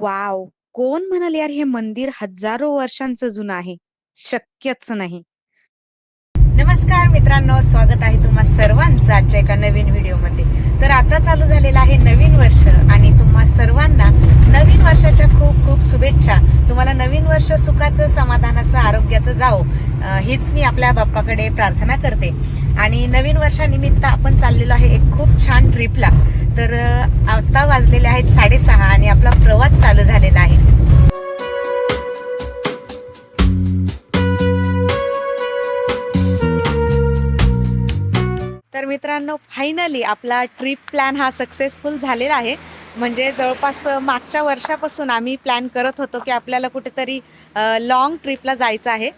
Wow कोण म्हणाल यार हे मंदिर हजारो वर्षांचं जुनं आहे? शक्यच नाही. नमस्कार मित्रांनो स्वागत आहे तुम्हा सर्वांचं आजच्या एका नवीन व्हिडिओमध्ये तर आता चालू झालेलं आहे नवीन वर्ष आणि तुम्हा सर्वांना नवीन वर्षाच्या खूप खूप शुभेच्छा तुम्हाला नवीन वर्ष सुखाचं समाधानाचं आरोग्याचं जावं हीच मी आपल्या बाप्पाकडे प्रार्थना करते आणि नवीन वर्षानिमित्त आपण चाललेलो आहे एक खूप छान ट्रिपला तर आता वाजलेले आहेत साडेसहा आणि आपला प्रवास चालू झालेला आहे. तर मित्रांनो फायनली आपला ट्रिप प्लॅन हा सक्सेसफुल झालेला आहे. म्हणजे जवळपास मागच्या वर्षापासून आम्ही प्लॅन करत होतो की आपल्याला कुठेतरी लाँग ट्रिपला जायचं आहे.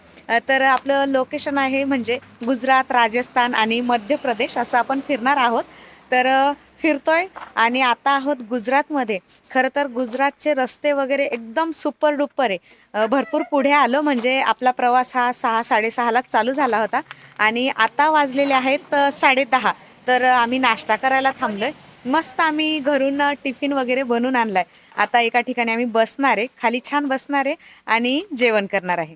तर आपलं लोकेशन आहे म्हणजे गुजरात राजस्थान आणि मध्य प्रदेश असं आपण फिरणार आहोत. तर फिरतोय आणि आता आहोत गुजरातमध्ये. खरं तर गुजरातचे रस्ते वगैरे एकदम सुपर डुप्पर आहे. भरपूर पुढे आलो म्हणजे आपला प्रवास हा सहा साडेसहालाच चालू झाला होता. आणि आता वाजलेले आहेत साडेदहा. तर आम्ही नाश्ता करायला थांबलोय. मस्त आम्ही घरून टिफिन वगैरे बनवून आणलाय. आता एका ठिकाणी आम्ही बसणार आहे. खाली छान बसणार आहे आणि जेवण करणार आहे.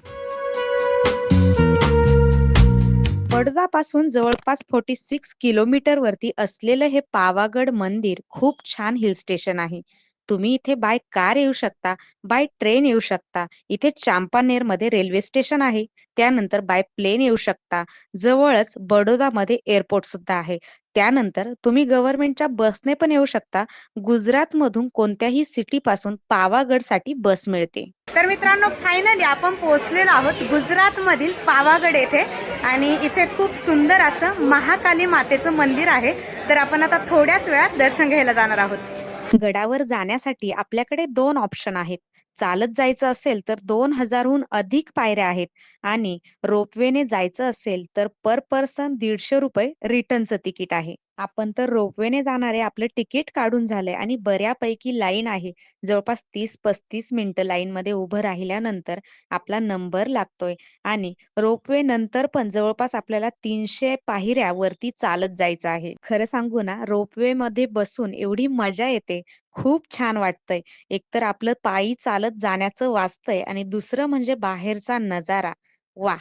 बडोदापासून जवळपास फोर्टी सिक्स किलोमीटर वरती असलेलं हे पावागड मंदिर खूप छान हिल स्टेशन आहे. तुम्ही इथे बाय कार येऊ शकता, बाय ट्रेन येऊ शकता. इथे चांपानेरमध्ये रेल्वे स्टेशन आहे. त्यानंतर बाय प्लेन येऊ शकता. जवळच बडोदामध्ये एअरपोर्ट सुद्धा आहे. त्यानंतर तुम्ही गव्हर्नमेंटच्या बसने पण येऊ शकता. गुजरातमधून कोणत्याही सिटी पासून पावागडसाठी बस मिळते. तर मित्रांनो फायनली आपण पोहोचलेलो आहोत गुजरातमधील पावागड येथे आणि इथे खूप सुंदर असं महाकाली मातेचं मंदिर आहे तर आपण आता थोड्याच वेळात दर्शन घ्यायला जाणार आहोत गडावर जाण्यासाठी आपल्याकडे दोन ऑप्शन आहेत. चालत जायचं असेल तर दोन हजारहून अधिक पायऱ्या आहेत आणि रोपवेने जायचं असेल तर पर पर्सन दीडशे रुपये रिटर्नचं तिकीट आहे. आपण तर रोपवेने जाणार आहे. आपलं तिकीट काढून झालंय आणि बऱ्यापैकी लाईन आहे. जवळपास तीस पस्तीस मिनिटं लाईनमध्ये उभं राहिल्यानंतर आपला नंबर लागतोय आणि रोपवे नंतर पण जवळपास आपल्याला तीनशे पायऱ्या वरती चालत जायचं आहे. खरं सांगू ना रोपवे मध्ये बसून एवढी मजा येते. खूप छान वाटतंय. एकतर आपलं पायी चालत जाण्याचं वाचतंय आणि दुसरं म्हणजे बाहेरचा नजारा. वा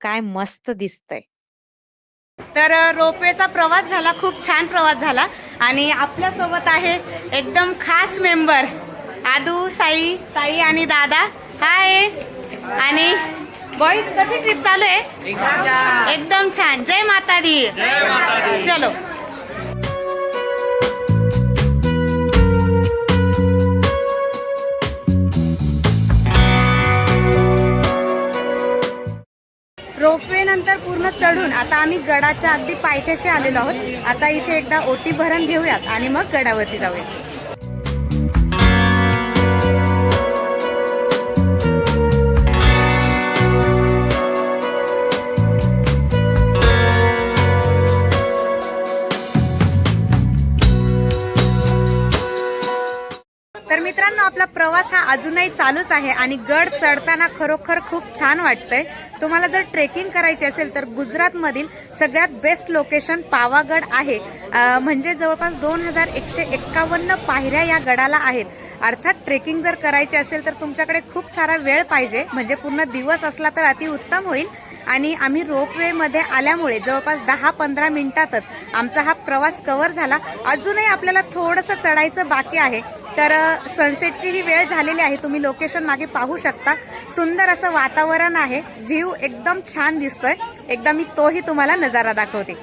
काय मस्त दिसतंय. तर रोपवेचा प्रवास झाला खूप छान प्रवास झाला. आणि आपल्यासोबत आहे एकदम खास मेंबर आदू साई ताई आणि दादा. हाय. आणि बॉईज कशी ट्रिप चालू आहे? एकदम छान. जय माता दी चलो. रोपवे नंतर पूर्ण चढून आता आम्ही गडाच्या अगदी पायथ्याशी आलेलो आहोत. आता इथे एकदा ओटी भरण घेऊयात आणि मग गडावरती जाऊया तर मित्रांनो आपला प्रवास हा अजूनही चालूच आहे आणि गड चढताना खरोखर खूप छान वाटतंय. तुम्हाला जर ट्रेकिंग करायची असेल तर गुजरातमधील सगळ्यात बेस्ट लोकेशन पावागड आहे. म्हणजे जवळपास दोन हजार एकशे एक्कावन्न पायऱ्या या गडाला आहेत. अर्थात ट्रेकिंग जर करायची असेल तर तुमच्याकडे खूप सारा वेळ पाहिजे. म्हणजे पूर्ण दिवस असला तर अतिउत्तम होईल. आणि आम्ही रोपवेमध्ये आल्यामुळे जवळपास दहा पंधरा मिनिटातच आमचा हा प्रवास कव्हर झाला. अजूनही आपल्याला थोडंसं चढायचं बाकी आहे. तर सनसेटची ही वेळ झालेली आहे. तुम्ही लोकेशन मागे पाहू शकता. सुंदर असं वातावरण आहे. व्ह्यू एकदम छान दिसतोय. एकदा मी तोही तुम्हाला नजारा दाखवते.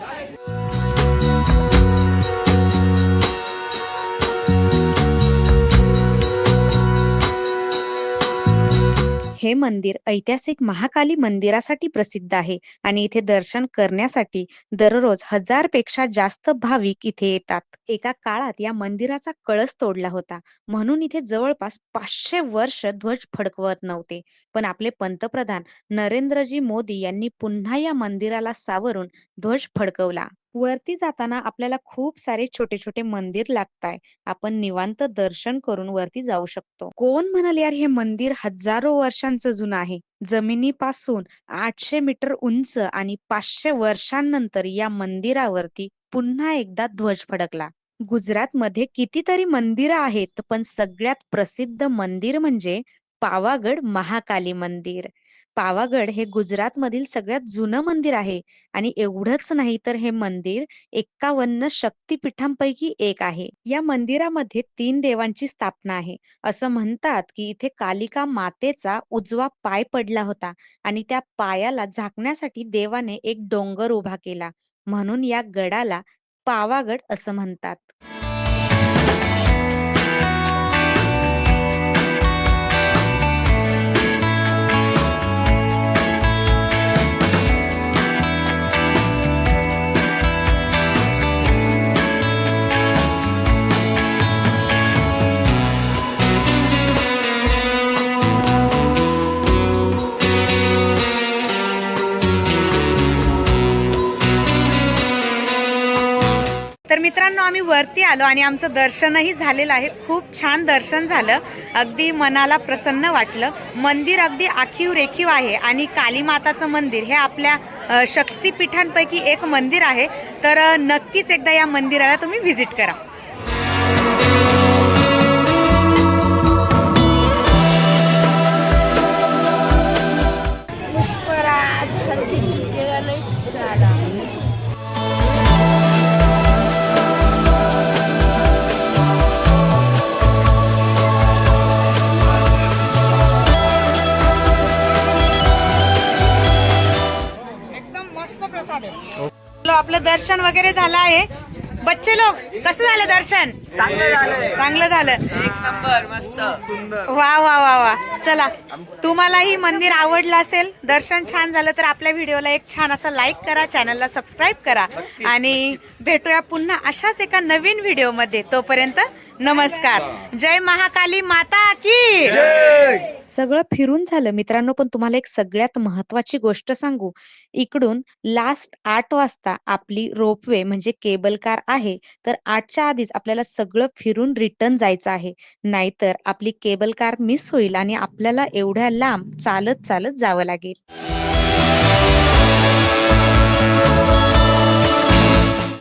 हे मंदिर ऐतिहासिक महाकाली मंदिरासाठी प्रसिद्ध आहे आणि इथे दर्शन करण्यासाठी दररोज हजारपेक्षा जास्त भाविक इथे येतात. एका काळात या मंदिराचा कळस तोडला होता म्हणून इथे जवळपास पाचशे वर्ष ध्वज फडकवत नव्हते. पण आपले पंतप्रधान नरेंद्रजी मोदी यांनी पुन्हा या मंदिराला सावरून ध्वज फडकवला. वरती जाताना आपल्याला खूप सारे छोटे छोटे मंदिर लागताय. आपण निवांत दर्शन करून वरती जाऊ शकतो. कोण म्हणाल यार हे मंदिर हजारो वर्षांचं जुनं आहे. जमिनीपासून आठशे मीटर उंच आणि पाचशे वर्षांनंतर या मंदिरावरती पुन्हा एकदा ध्वज फडकला. गुजरातमध्ये कितीतरी मंदिरं आहेत, पण सगळ्यात प्रसिद्ध मंदिर म्हणजे पावागड महाकाली मंदिर. पावागड हे गुजरातमधील सगळ्यात जुनं मंदिर आहे आणि एवढंच नाही तर हे मंदिर 51 शक्तिपीठांपैकी एक आहे. या मंदिरामध्ये तीन देवांची स्थापना आहे. असं म्हणतात, की इथे कालिका मातेचा उजवा पाय पडला होता आणि त्या पायाला झाकण्यासाठी देवाने एक डोंगर उभा केला. म्हणून या गडाला पावागड असं म्हणतात. मित्रांनो आम्ही वरती आलो आणि आमचं दर्शनही झालेलं आहे. खूप छान दर्शन झालं. अगदी मनाला प्रसन्न वाटलं. मंदिर अगदी आखीव रेखीव आहे आणि काली माताचं मंदिर हे आपल्या शक्तिपीठांपैकी एक मंदिर आहे. तर नक्कीच एकदा या मंदिराला तुम्ही व्हिजिट करा. दर्शन वगैरे झालं आहे. बच्चे लोक कसं झालं दर्शन? चांगलं झालंय. चांगलं झालं. एक नंबर मस्त. सुंदर वा वा वा वा. चला तुम्हालाही मंदिर आवडलं असेल दर्शन छान झालं तर आपल्या व्हिडिओला एक छान असं लाईक करा चॅनलला सबस्क्राईब करा. आणि भेटूया पुन्हा अशाच एका नवीन व्हिडिओमध्ये. तोपर्यंत नमस्कार. जय महाकाली माता की. सगळं फिरून झालं. मित्रांनो पण तुम्हाला एक सगळ्यात महत्वाची गोष्ट सांगू. इकडून लास्ट आठ वाजता आपली रोपवे म्हणजे केबल कार आहे तर आठच्या आधीच आपल्याला सगळं फिरून रिटर्न जायचं आहे. नाहीतर आपली केबल कार मिस होईल आणि आपल्याला एवढ्या लांब चालत चालत जावं लागेल.